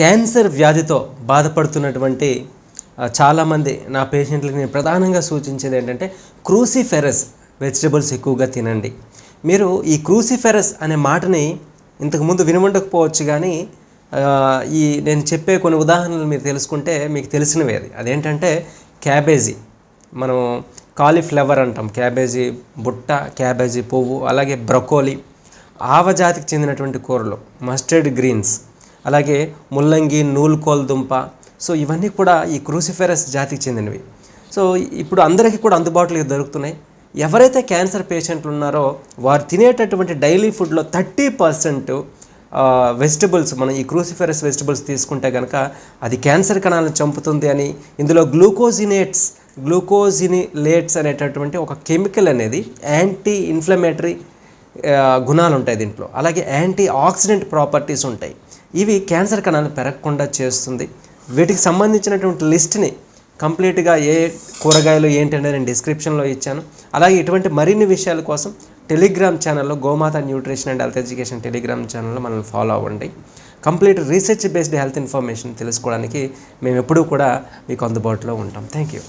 Cancer వ్యాధితో బాధపడుతున్నటువంటి చాలామంది నా పేషెంట్లకు నేను ప్రధానంగా సూచించేది ఏంటంటే క్రూసిఫెరస్ వెజిటబుల్స్ ఎక్కువగా తినండి. మీరు ఈ క్రూసిఫెరస్ అనే మాటని ఇంతకుముందు వినమండకపోవచ్చు కానీ ఈ నేను చెప్పే కొన్ని ఉదాహరణలు మీరు తెలుసుకుంటే మీకు తెలిసినవి అది. అదేంటంటే క్యాబేజీ. మనం కాలీఫ్లవర్ అంటాం. క్యాబేజీ బుట్ట క్యాబేజీ పువ్వు అలాగే బ్రకోలీ. ఆవజాతికి చెందినటువంటి కూరలు మస్టర్డ్ గ్రీన్స్. అలాగే ముల్లంగి నూలుకోల దుంప. సో ఇవన్నీ కూడా ఈ క్రూసిఫెరస్ జాతికి చెందినవి. సో ఇప్పుడు అందరికీ కూడా అందుబాటులో దొరుకుతున్నాయి. ఎవరైతే క్యాన్సర్ పేషెంట్లు ఉన్నారో వారు తినేటటువంటి డైలీ ఫుడ్లో థర్టీ పర్సెంట్ వెజిటబుల్స్ మనం ఈ క్రూసిఫెరస్ వెజిటబుల్స్ తీసుకుంటే కనుక అది క్యాన్సర్ కణాలను చంపుతుంది అని ఇందులో గ్లూకోజినేట్స్ గ్లూకోజినిలేట్స్ అనేటటువంటి ఒక కెమికల్ అనేది యాంటీ ఇన్ఫ్లమేటరీ గుణాలు ఉంటాయి దీంట్లో. అలాగే యాంటీ ఆక్సిడెంట్ ప్రాపర్టీస్ ఉంటాయి. ఇవి క్యాన్సర్ కణాలు పెరగకుండా చేస్తుంది. వీటికి సంబంధించినటువంటి లిస్ట్ని కంప్లీట్గా ఏ కూరగాయలు ఏంటి నేను డిస్క్రిప్షన్లో ఇచ్చాను. అలాగే ఇటువంటి మరిన్ని విషయాల కోసం టెలిగ్రామ్ ఛానల్లో Gomata nutrition and health education Telegram ఛానల్లో మనల్ని ఫాలో అవ్వండి. Complete research based health information తెలుసుకోవడానికి మేము ఎప్పుడూ కూడా మీకు అందుబాటులో ఉంటాం. Thank you